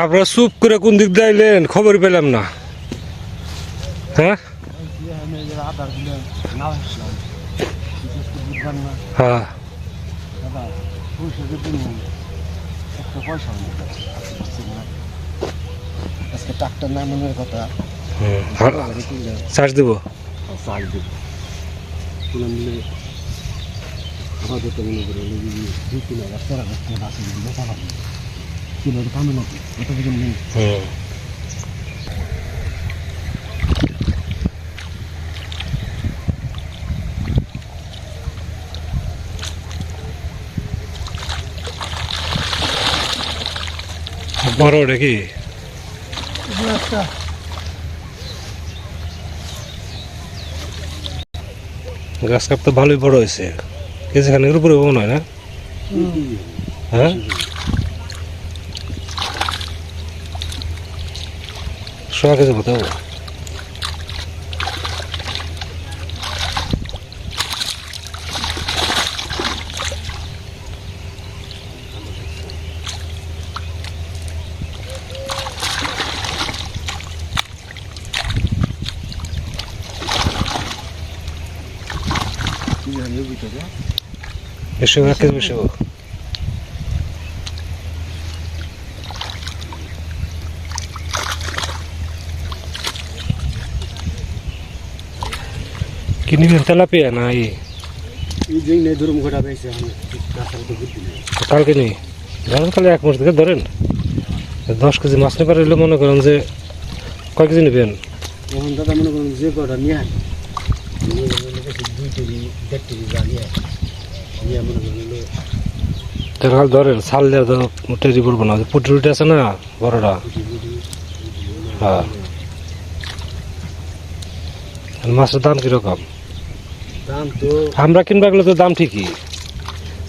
আপনারা চুপ করে কোন দিক দিয়ে আইলেন? খবর পেলাম না। হ্যাঁ? হ্যাঁ। যদি নেই একটা পয়সা নেই বুঝছি না আজকে ট্রাক্টর নামানোর কথা চার্জ দেবো? চাল দেব। তুলে নিলে আমাদের তো মনে করে দুই তিন হাজার চার হাজার টাকা আছে কিলো কামে নাকি এটা বুঝুন বড় ওটা কি গাছ কাপ তো ভালোই বড় হয়েছে। কেজি খানিকের উপরে মনে হয় না? হ্যাঁ? সোয়া কেজি মতো হবে। ভিতরে বেশি হোক এক কেজি কি নিবেন তেলাপিয়া না এই কালকে নেই ধরেন তাহলে এক মাস থেকে ধরেন দশ কেজি মাছ নেবার হলে মনে করেন যে কয় কেজি নেবেন তখন দাদা মনে করুন যে কটা নিয়ে দুই কেজি দেড় কেজি তাহলে ধরেন তো টেরি পড়ব না। পুটি রুটি আছে না বড়টা হ্যাঁ। মাছের দাম কীরকম? আমরা কিনবা গেলে তো দাম ঠিকই।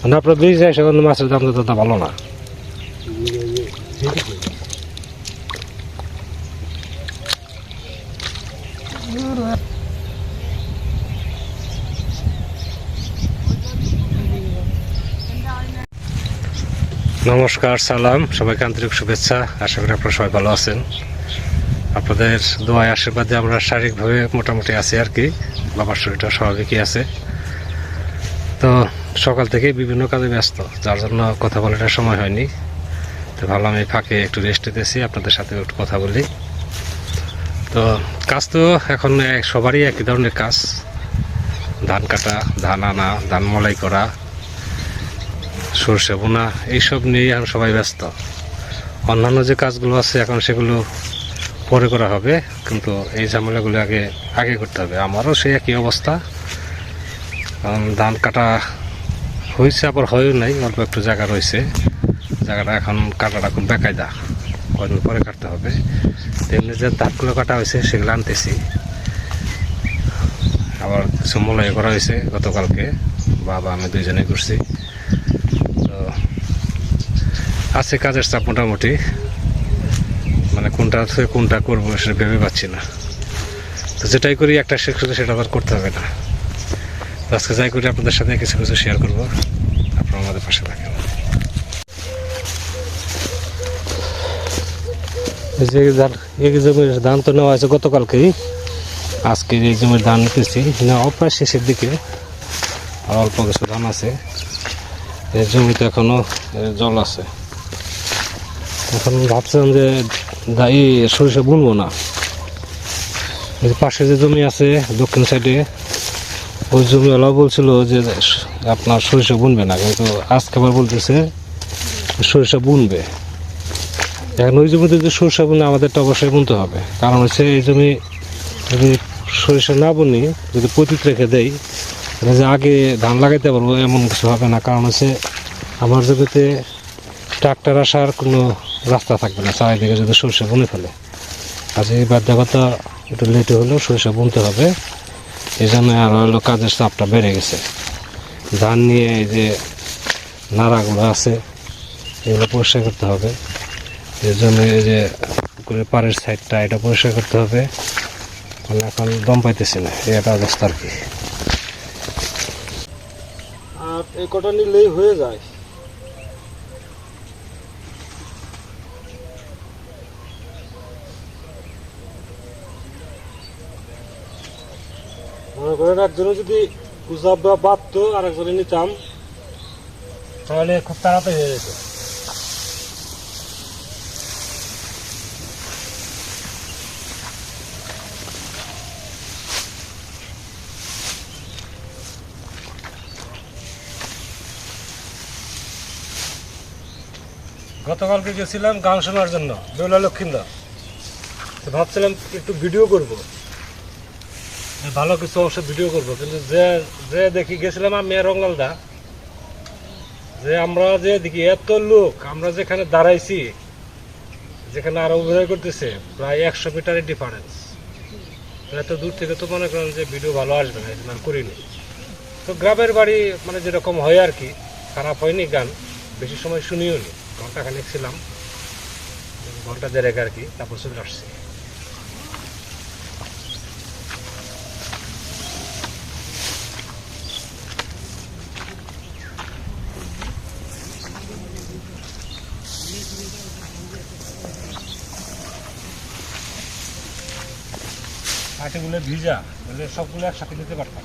মানে আপনার বেশি আসে সেখানে মাছের দাম তো তা ভালো না। যেদিকে নমস্কার, সালাম, সবাইকে আন্তরিক শুভেচ্ছা। আশা করি আপনারা সবাই ভালো আছেন। আপনাদের দোয়ায়, আশীর্বাদে আমরা শারীরিকভাবে মোটামুটি আছি আর কি। বাবার শরীরটা স্বাভাবিকই আছে। তো সকাল থেকে বিভিন্ন কাজে ব্যস্ত, যার জন্য কথা বলার সময় হয়নি। তো ভাবলাম এই ফাঁকে একটু রেস্ট নিতেছি আপনাদের সাথে একটু কথা বলি। তো কাজ তো এখন সবারই একই ধরনের কাজ। ধান কাটা, ধান আনা, ধান মলাই করা সর্ষে বোনা এইসব নিয়েই এখন সবাই ব্যস্ত। অন্যান্য যে কাজগুলো আছে, এখন সেগুলো পরে করা হবে, কিন্তু এই ঝামেলাগুলো আগে আগে করতে হবে। আমারও সেই একই অবস্থা। ধান কাটা হয়েছে, আবার হয়েও নাই, অল্প একটু জায়গা রয়েছে। জায়গাটা এখন কাটাটা খুব বেকায়দা। কয়দিন পরে কাটতে হবে। তেমনি যে ধানগুলো কাটা হয়েছে, সেগুলো আনতেছি। আবার কিছু মলাই করা হয়েছে গতকালকে। বাবা, আমি দুইজনে করছি তো আছে কাজের চাপ মোটামুটি। মানে কোনটা থেকে কোনটা করব সেটা ভেবে পাচ্ছি না। তো যেটাই করি একটা শেষ করে সেটা আবার করতে হবে না। তো আজকে যাই করি আপনাদের সাথে কিছু কিছু শেয়ার করব। আপনারা আমাদের পাশে থাকেন। যে ধান এই জমির ধান তো নেওয়া হয়েছে গতকালকেই। আজকে এই জমির ধান নিতেছি। নেওয়া প্রায় শেষের দিকে। আর অল্প কিছু ধান আছে। এই জমিতে এখনও এ, জল আছে। এখন ভাবছিলাম যে এই সরিষা বুনবো না। পাশে যে জমি আছে দক্ষিণ সাইডে, ওই জমিওয়ালাও বলছিল যে আপনার সরিষা বুনবে না, কিন্তু আজকে আবার বলতেছে সরিষা বুনবে। এখন ওই জমিতে যদি সরিষা বুনে আমাদেরটা অবশ্যই বুনতে হবে। কারণ হচ্ছে এই জমি যদি সরিষা না বুনি, যদি পতিত রেখে দেই, তাহলে যে আগে ধান লাগাইতে পারব এমন কিছু হবে না। কারণ হচ্ছে আমার জমিতে ট্রাক্টর আসার কোনো রাস্তা থাকবে না, চারিদিকে যদি সরষে বুনে ফেলে। আজ এই বাধ্যকতা একটু লেটে হলেও সরষে বুনতে হবে। এই জন্য আর হলো কাজের চাপটা বেড়ে গেছে। ধান নিয়ে এই যে নাড়াগুলো আছে, এগুলো পরিষ্কার করতে হবে। এর জন্য এই যে পুকুরের পাড়ের সাইডটা এটা পরিষ্কার করতে হবে। মানে এখন দম পাইতেছি না, এই একটা অবস্থা আর কি। আর এই কটা নিলেই হয়ে যায়। মনে করেন একজনে যদি গুজাব বা বাঁধতো আর একজনে নিতাম, তাহলে খুব তাড়াতাড়ি হয়ে যেত। গতকালকে গেছিলাম গান শোনার জন্য, বেউলা লক্ষিন্দর তো ভাবছিলাম একটু ভিডিও করব। ভালো কিছু অবশ্য ভিডিও করব, কিন্তু যে যে দেখি গেছিলাম আমি রঙ্গালদা যে আমরা যে দেখি এত লোক, আমরা যেখানে দাঁড়াইছি, যেখানে আরও অভিনয় করতেছে, প্রায় একশো মিটারের ডিফারেন্স এত দূর থেকে তো মনে করেন যে ভিডিও ভালো আসবে না আর করিনি। তো গ্রামের বাড়ি মানে যেরকম হয় আর কি, খারাপ হয়নি গান, বেশি সময় শুনিও নি ঘণ্টা খানিক ছিলাম, ঘণ্টা দেড়েক আর কি, তারপর চলে আসছি। মাটিগুলো ভিজা বলে সবগুলো একসাথে নিতে পারতাম।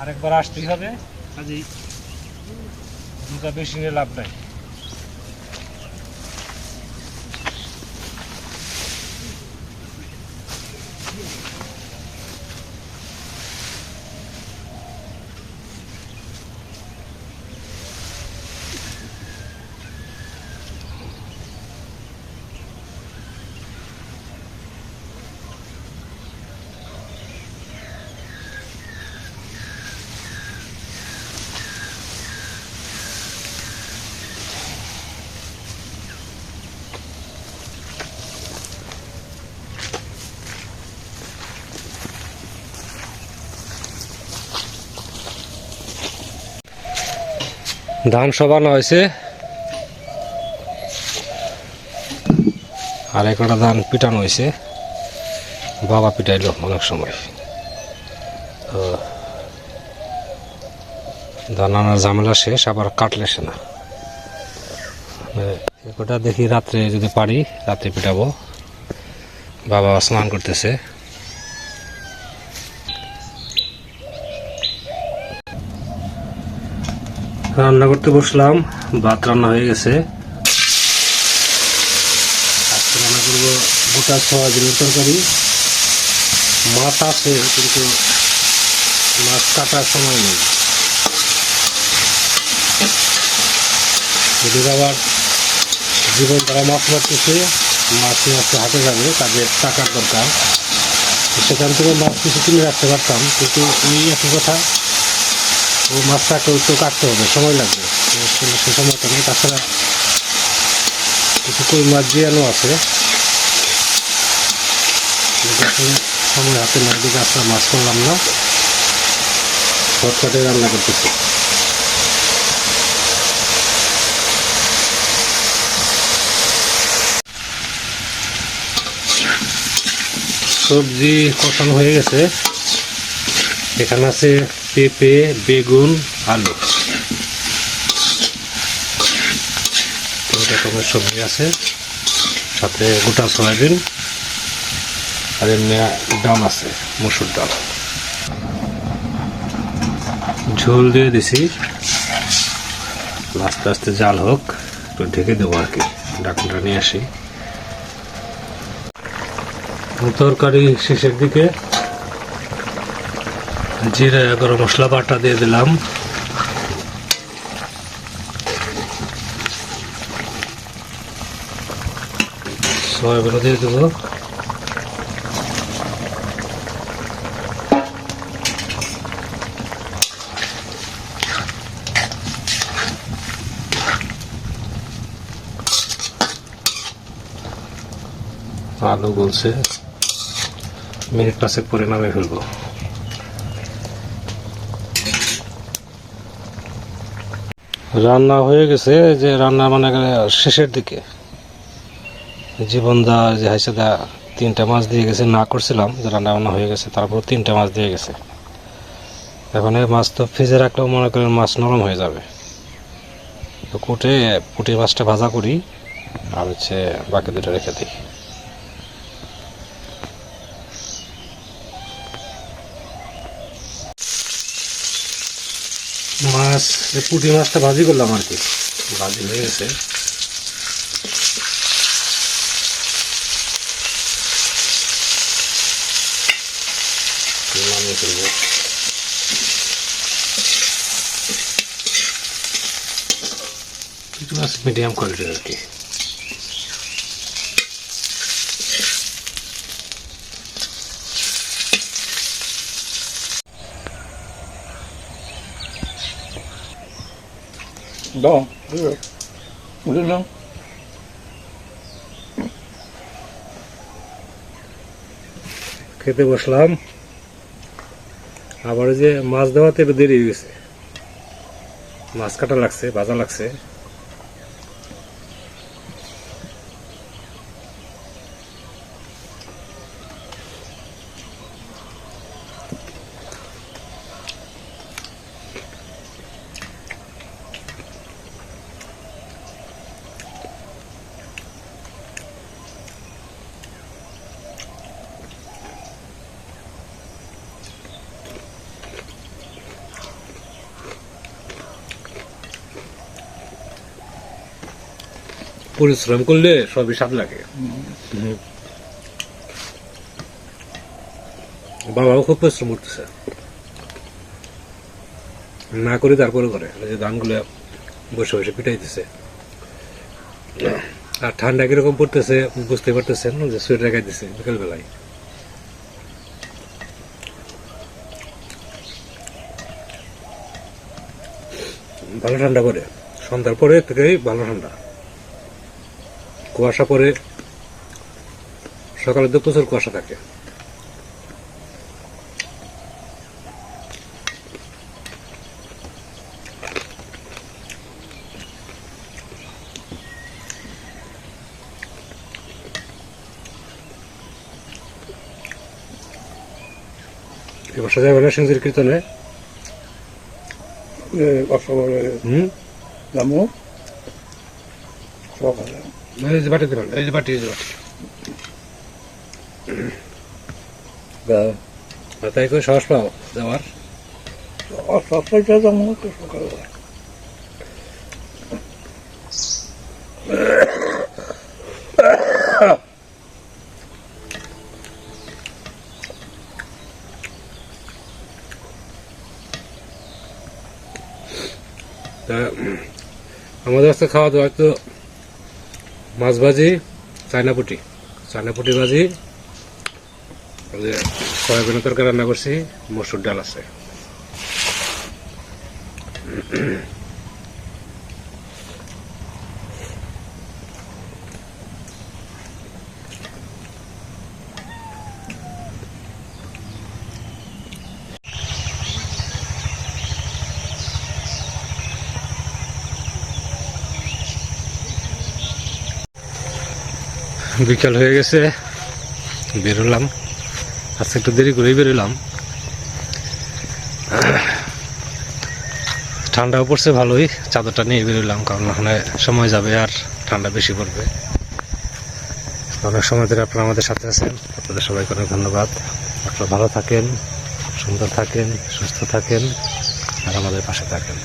আরেকবার আসতেই হবে। কাজেই। দুটা বেশি নিয়ে লাভ নাই। ধান সবানো হয়েছে। আর একটা ধান পিটানো হয়েছে। বাবা পিটাইলো অনেক সময়। তো ধান আনার ঝামেলা শেষ, আবার কাটলে সে না। একটা দেখি রাত্রে যদি পারি, রাত্রে পিটাবো। বাবা স্নান করতেছে। রান্না করতে বসলাম। ভাত রান্না হয়ে গেছে। আজকে রান্না করব গোটা সয়াবিনের তরকারি। মাছ আছে, কিন্তু মাছ কাটার সময় নেই। যদি আবার জীবন তারা মাছ মারতেছে মাছ নিয়ে হাতে যাবে, তাদের টাকার দরকার। সেখান থেকে মাছ কিছু কিনে রাখতে পারতাম, কিন্তু এই একই কথা ও মাছটাকে তো কাটতে হবে, সময় লাগবে। সে নেই, তাছাড়া কিছু কই মাছ জিয়ানো আছে। সময় হাতে না দিকে আসলে মাছ করলাম না। শর্টকাটে রান্না করতেছি। সবজি কষানো হয়ে গেছে। এখানে আছে পেঁপে, বেগুন, আলু। রকমের সবজি আছে। সাথে গোটা সয়াবিন আর এমনি ডাল আছে, মসুর ডাল। ঝোল দিয়ে দিছি। আস্তে আস্তে জাল হোক, একটু ঢেকে দেবো আর কি। ডাকটা নিয়ে আসি। তরকারি শেষের দিকে জিরে, গরম মশলা, বাটা দিয়ে দিলাম। সয়াবিন দিয়ে দেবো। আলু বলছে মিনিট পাঁচেক পরে নামে ফেলব। রান্না হয়ে গেছে যে রান্না মানে শেষের দিকে। জীবনদা, যে হাইসাদা তিনটা মাছ দিয়ে গেছে, না করছিলাম, যে রান্না বান্না হয়ে গেছে তারপর তিনটা মাছ দিয়ে গেছে। এখন এই মাছ তো ফ্রিজে রাখলেও মনে করেন মাছ নরম হয়ে যাবে। তো কুটে পুঁটি মাছটা ভাজা করি, আর হচ্ছে বাকি দুটো রেখে দিই। মাছ পুঁটি মাছটা ভাজি করলাম আর কি। ভাজি হয়ে গেছে। নামিয়ে ফেলব। পুঁটি মাছ মিডিয়াম কোয়ালিটির আর কি। Да, привет. Блин, খেতে বসলাম আবার ওই যে মাছ দেওয়াতে একটু দেরি হয়ে গেছে মাছ কাটা লাগছে ভাজা লাগছে পরিশ্রম করলে সবই স্বাদ লাগে। বাবাও খুব পরিশ্রম করতেছে। না করে তারপরে করে যে ধানগুলো বসে বসে পিটাইতেছে। আর ঠান্ডা কীরকম পড়তেছে বুঝতে পারতেছেন যে সোয়েটার গাইতেছে বিকেল বেলায় ভালো ঠান্ডা করে সন্ধ্যার পরে থেকেই ভালো ঠান্ডা। কুয়াশা পরে সকালে তো প্রচুর কুয়াশা থাকে। এবার সাজা বেলা সিংজির কীর্তনে? হুম? সকালে এই তাই করে সাহস পাও তা আমাদের আজকে খাওয়া দাওয়া তো মাছ ভাজি চাইনাপুটি পুটি চায়না পুটি ভাজি সয়াবিনের তরকারি রান্না করছি মসুর ডাল আছে। বিকাল হয়ে গেছে, বেরোলাম। আজকে একটু দেরি করেই বেরোলাম। ঠান্ডাও পড়ছে ভালোই, চাদরটা নিয়ে বেরোলাম, কারণ ওখানে সময় যাবে আর ঠান্ডা বেশি পড়বে। অনেক সময় ধরে আপনারা আমাদের সাথে আছেন, আপনাদের সবাইকে অনেক ধন্যবাদ। আপনারা ভালো থাকেন, সুন্দর থাকেন, সুস্থ থাকেন, আর আমাদের পাশে থাকেন।